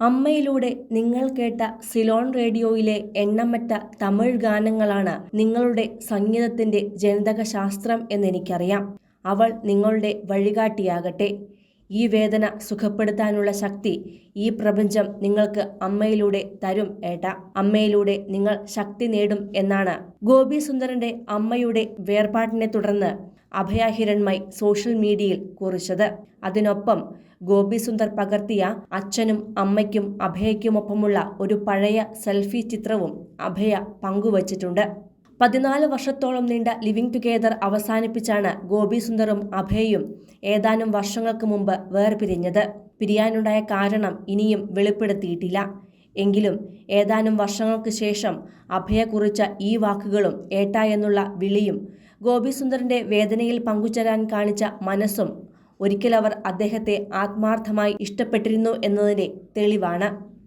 അമ്മയിലൂടെ നിങ്ങൾ കേട്ട സിലോൺ റേഡിയോയിലെ എണ്ണമറ്റ തമിഴ് ഗാനങ്ങളാണ് നിങ്ങളുടെ സംഗീതത്തിന്റെ ജനിതക ശാസ്ത്രം എന്നെനിക്കറിയാം. അവൾ നിങ്ങളുടെ വഴികാട്ടിയാകട്ടെ. ഈ വേദന സുഖപ്പെടുത്താനുള്ള ശക്തി ഈ പ്രപഞ്ചം നിങ്ങൾക്ക് അമ്മയിലൂടെ തരും ഏട്ട. അമ്മയിലൂടെ നിങ്ങൾ ശക്തി നേടും എന്നാണ് ഗോപി സുന്ദരന്റെ അമ്മയുടെ വേർപാടിനെ തുടർന്ന് അഭയ സോഷ്യൽ മീഡിയയിൽ കുറിച്ചത്. അതിനൊപ്പം ഗോപി സുന്ദർ പകർത്തിയ അച്ഛനും അമ്മയ്ക്കും അഭയയ്ക്കുമൊപ്പമുള്ള ഒരു പഴയ സെൽഫി ചിത്രവും അഭയ പങ്കുവച്ചിട്ടുണ്ട്. പതിനാല് വർഷത്തോളം നീണ്ട ലിവിംഗ് ടുഗെദർ അവസാനിപ്പിച്ചാണ് ഗോപി സുന്ദറും അഭയയും ഏതാനും വർഷങ്ങൾക്ക് മുമ്പ് വേർപിരിഞ്ഞത്. പിരിയാനുണ്ടായ കാരണം ഇനിയും വെളിപ്പെടുത്തിയിട്ടില്ല. എങ്കിലും ഏതാനും വർഷങ്ങൾക്ക് ശേഷം അഭയ കുറിച്ച ഈ വാക്കുകളും ഏട്ട എന്നുള്ള വിളിയും ഗോപി സുന്ദറിന്റെ വേദനയിൽ പങ്കുചേരാൻ കാണിച്ച മനസ്സും ഒരിക്കൽ അവർ അദ്ദേഹത്തെ ആത്മാർത്ഥമായി ഇഷ്ടപ്പെട്ടിരുന്നു എന്നതിന്റെ തെളിവാണ്.